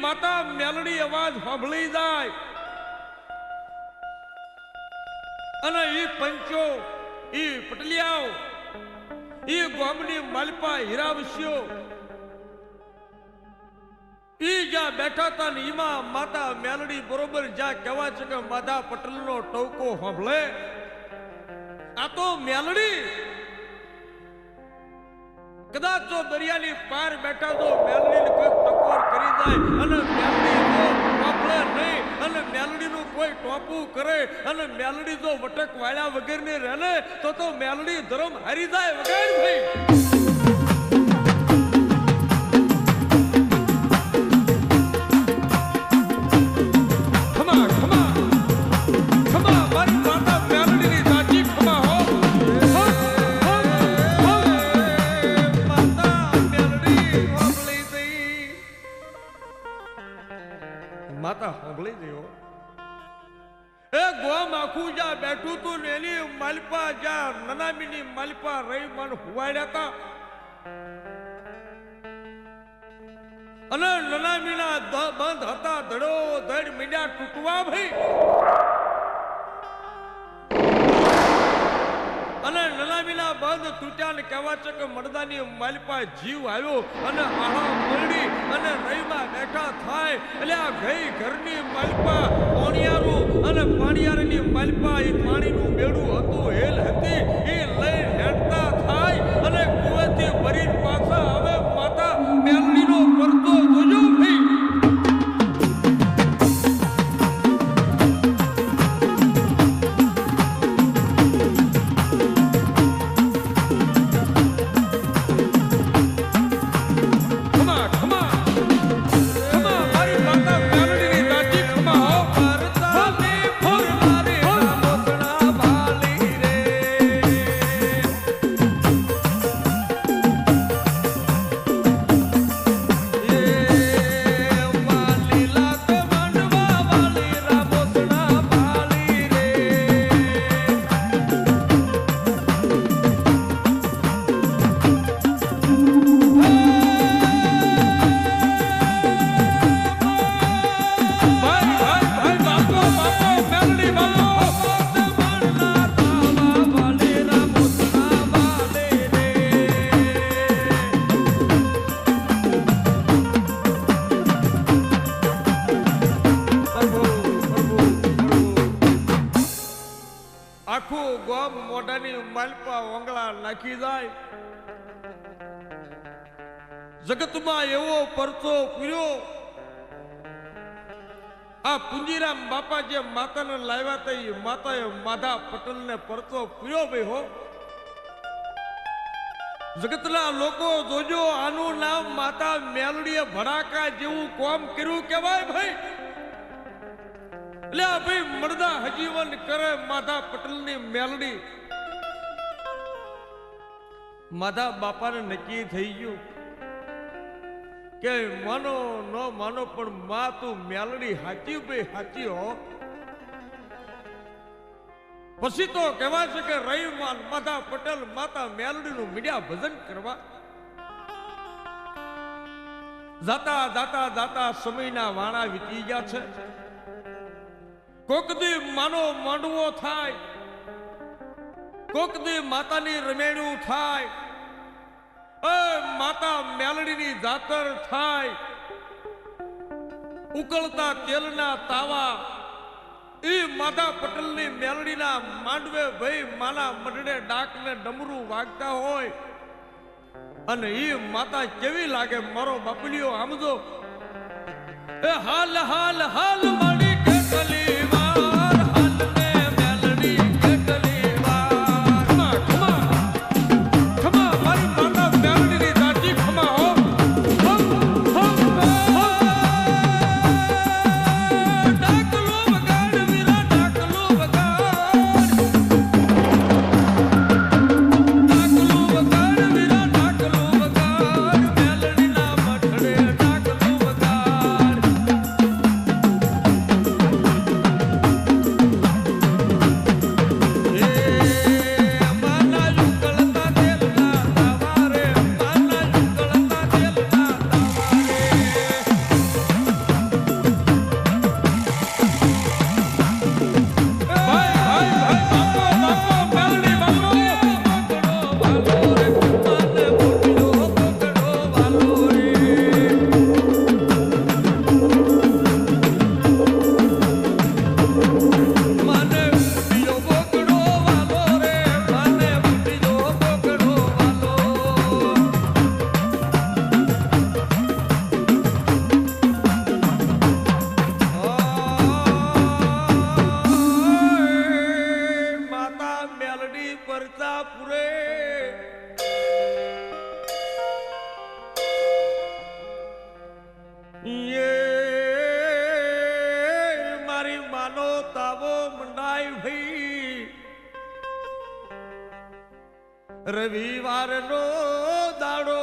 માતા મેલડી અવાજ સાંભળી જાય. અને ઈ પંચો, ઈ પટલિયાઓ, ઈ ગોમની માલપા હીરાવશ્યો ઈ જ્યાં બેઠા હતા ને ઈમાં માતા મેલડી બરોબર જ્યાં કહેવાય છે કે માધા પટેલનો ટવકો સાંભળે. આ તો મેલડી કદાચ જો દરિયાની પાર બેઠા તો મેલડીને કોઈ ટકોર કરી જાય અને મેલડી ટોપલે નહીં અને મેલડીનું કોઈ ટોપું કરે અને મેલડી જો વટક વાળ્યા વગરની રહે તો તો મેલડી ધર્મ હારી જાય વગર ભાઈ આખું જ્યાં બેઠું તું ને એની માલપા જ્યાં નનામીની માલપા રહી મન હુવાડ્યા હતા અને નનામીના બંધ હતા, ધડો ધડ મીંડ્યા તૂટવા ભાઈ. અને નલામીના બંધ તૂટ્યા ને કહેવા છે કે મરદાની માલપા જીવ આવ્યો અને આહા મરડી અને રહીમાં બેઠા થાય. એટલે આ ગઈ ઘરની માલપા, પાણિયારું અને પાણીયારની માલપા એ પાણીનું બેડું હતું, હેલ હતી. આખું મોઢાની માલપા ઓંગળા નાખી જાય. જગતમાં એવો પરચો પૂર્યો આ પુંજીરામ બાપા જે માતાને લાવ્યા હતા એ માતાએ માધા પટેલને પરચો પૂર્યો ભાઈ હો. જગતના લોકો જોજો આનું નામ માતા મેલડીએ ભડાકા જેવું કોમ કર્યું કેવાય ભાઈ. આ ભાઈ, મરદા હજીવન કરે માધા પટેલની મેલડી. માધા બાપાને નક્કી થઈ ગયું કે માનો, ન માનો, પણ માં તું મેલડી હાચી ભાઈ, હાચી હો. પછી તો કહેવાય છે કે રહીમાન માધા પટેલ માતા મેલડીનું મીડિયા ભજન કરવા. જાતા જાતા જાતા સમયના વાણા વીતી ગયા છે. કોક દી માનો માંડવો થાય કોક દી માતાની રમેણું થાય, એ માતા મેલડીની જાતર થાય, ઉકળતા તેલના તાવા, ઈ માતા પટેલની મેલડીના માંડવે ભાઈ માના મઢડે ડાકને ડમરું વાગતા હોય, અને ઈ માતા કેવી લાગે મારો બાપલીઓ સમજો એ હાલ હાલ હાલ પૂરે મારી માનો તાવો મંડાય ભાઈ રવિવારનો દાડો